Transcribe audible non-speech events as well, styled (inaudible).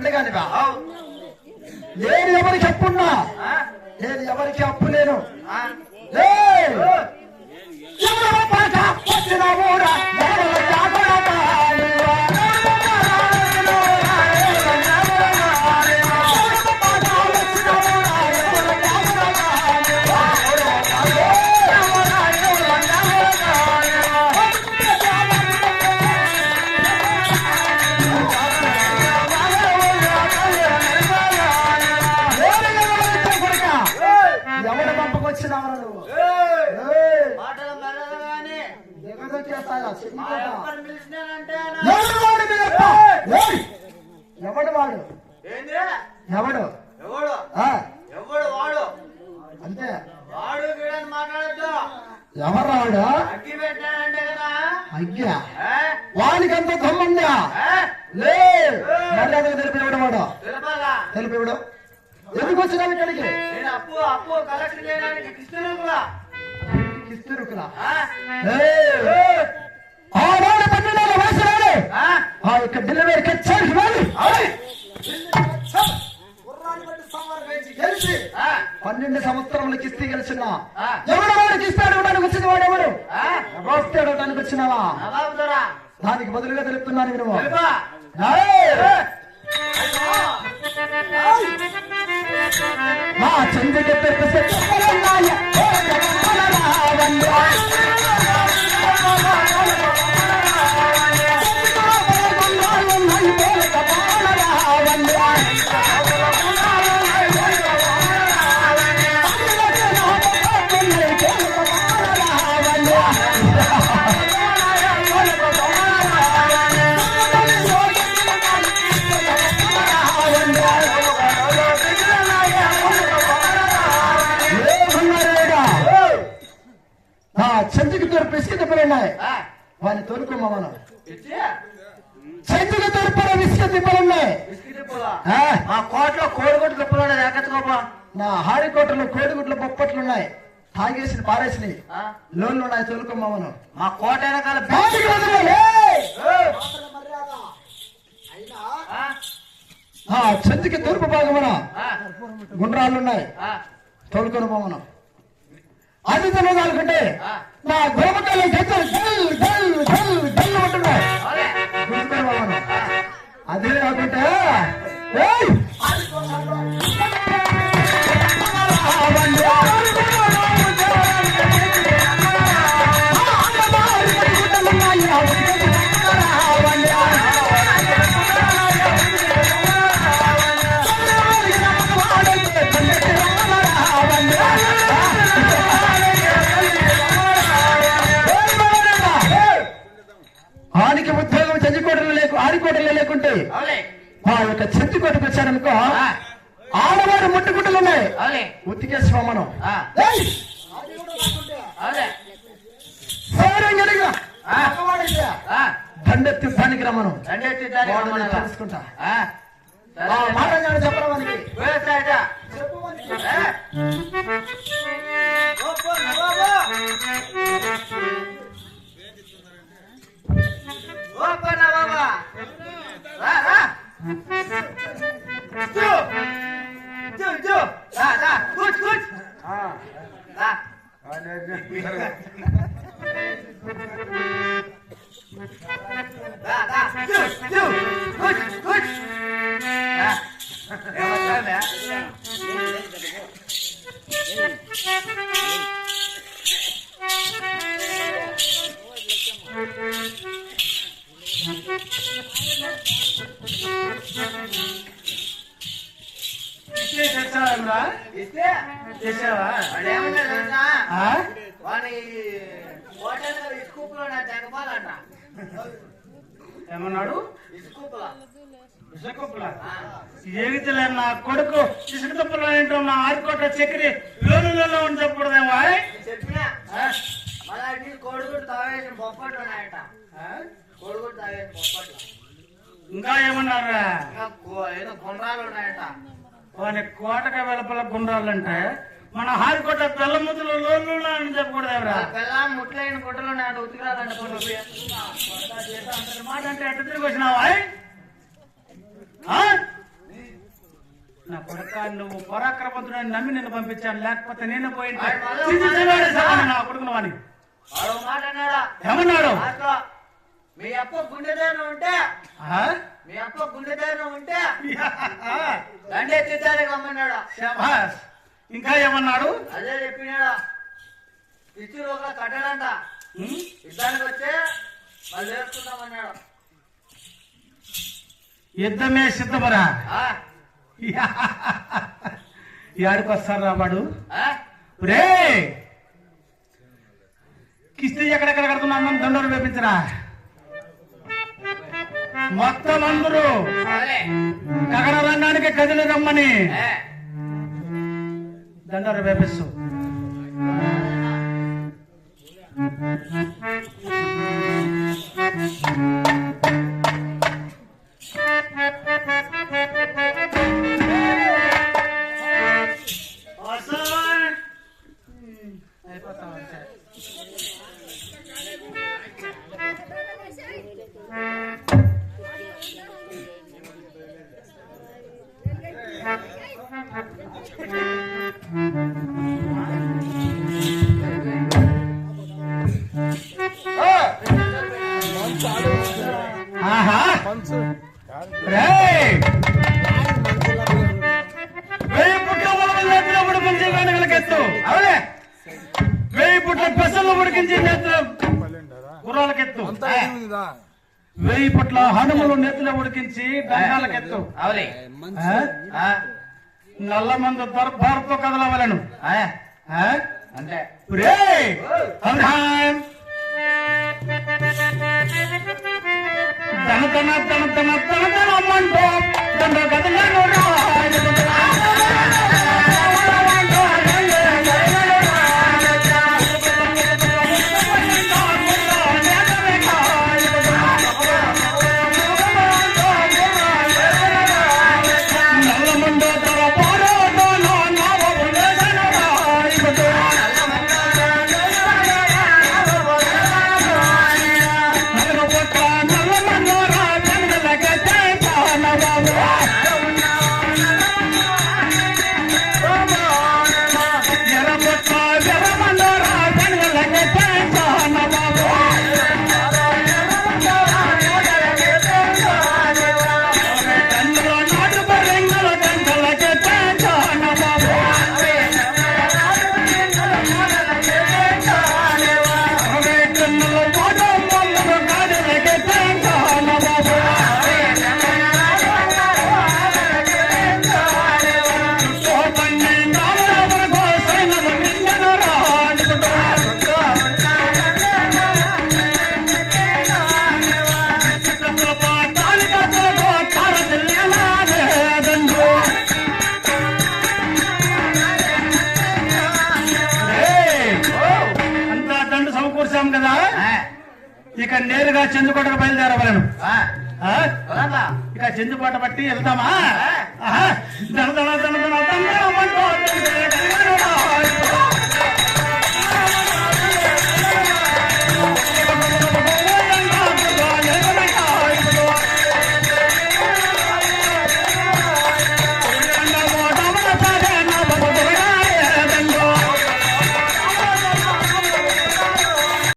పిండగానివా అవు. నేను ఎవరికి అప్పున్నా? నేను ఎవరికి అప్పు లేను? ఎవడు వాడు! ఎవడు? ఎవడు? వాడు? అంతే. వాడు మాట్లాడద్దు. ఎవరు వాడు అగ్గి కదా. అంత దమ్ముందా? లే! మర్యాదగా వాడు. తెలిపివాడు ఎందుకు వచ్చినావు ఇక్కడికి? అప్పు అప్పు కలెక్ట్ చేయడానికి కిస్తురుకురా ఆనాడు పన్నెండు వయసు రాడు ఆ? యొక్క డెలివరీ కచ్చారికి రాడు గెలిచి. పన్నెండు సంవత్సరములు కిస్తీ గెలిచిన. ఆ. ఎవడు వాడు కిస్తీ అడగడానికి వచ్చిన వాడు ఎవడు? వస్తే అడగడానికి వచ్చినావా? దానికి బదులుగా తెలుపుతున్నాను ఏయ్! మా చంద్రుడి వాడిని తోలుకోమా మనం చెంచుకి తోడు బిస్కెట్ తిప్పలు? ఉన్నాయి ఆ, మా కోట్లో కోడిగుడ్డు తిప్పలు ఎక్కచ్చుకోపా నా హారికోటలో కోడిగుడ్ల బొప్పట్లు ఉన్నాయి తాగేసి పారేసినాయి లోన్లు ఉన్నాయి తోలుకోమా మనం మా కోట వెనకాల చెంచుకి తూర్పు భాగమున? గుండ్రాళ్ళు ఉన్నాయి ఆ? తోలుకొని పోమను అది ఆ? நான் பிரபுத்தால கேட்டு டல் டல் டல் டல் மட்டும் அதுவே அப்படின்ட்டு ஏய்! ఆ యొక్క చెంచుకోటకు వచ్చారనుకో? ఆడవారు ముట్టుకుంటలు ఉన్నాయి అవునే. ఉతికేసుకో మనం? దండెత్తి రమ్మను దానికి వాడిని రమ్మనాలా? తెలుసుకుంటా. మాట చెప్పడం వానికి. రా, రా. జూ, జూ. కూర్చో, కూర్చో. రా. ఏమవుతాందా? ఇస్తే చేసావా వాడు ఏమన్నా ఏమన్నాడు? నా కొడుకు. ఇసుక తప్పులు ఏంటో నా ఆరుకోట చక్కెర లోనులలో ఉండి చెప్పకూడదేమో ఆయ్? నేను చెప్పినా? కొడుకుడు తాగేసిన బొప్పట్లు ఉన్నాయట? కొడుకుడు తాగేసిన బొప్పట్లు. ఇంకా ఏమన్నారా? ఏదో గుండ్రాలు ఉన్నాయట. వాని కోటక వెలపల గుండ్రాలంటే మన హారికోట తెల్ల ముద్దులు లోన్లు అని చెప్పకూడదేమరా ఆ పిల్ల ముట్లైన గుడ్డలు ఉతికిరాదంట కొన్ని మాట అంటే ఎట్ట తిరిగి వచ్చినావా? నా కొడుక నువ్వు పరాక్రమంతుడని నమ్మి నిన్ను పంపించాను. లేకపోతే నేను పోయి నా కొడుకును అన్నాడా? ఏమన్నాడు? మీ అప్ప గుండె ఉంటే? మీ అప్ప గుండె ఉంటే (laughs) శభాష్. ఇంకా ఏమన్నాడు? అదే చెప్పినాడా? పిచ్చి రోజుల కట్టడంట? యుద్ధానికి వచ్చే మళ్ళీ వేసుకుందామన్నాడు యుద్ధమే సిద్ధమరా ఆ? యాడికి వస్తారా వాడు ఆ? రే కిస్తీ ఎక్కడెక్కడ కడుతున్నాం దండలు వేపించరా? మొత్తం. గగన రంగానికి కదిలి రమ్మని. ఏ, దండలు వేపిస్తూ. ఓ, వెయ్యి పుట్ల ఉడికించి అవునే వెయ్యి పుట్ల పెసలు ఉడికించి నేతిలో గుర్రాలకెత్తు వెయ్యి పుట్ల హనుములు నెత్తిలో ఉడికించి దండాలకెత్తు? నల్ల మందు దర్బారుతో కదలవలను. ఆ? ఆ? అంతే రేయ్! అబ్రహాం! తన తన తన తన తన తన అమ్మంటూ కదా? ఇక నేరుగా చందుకోటకు బయలుదేరవలను? ఇక చందుకోట బట్టి వెళ్తామా మంటూ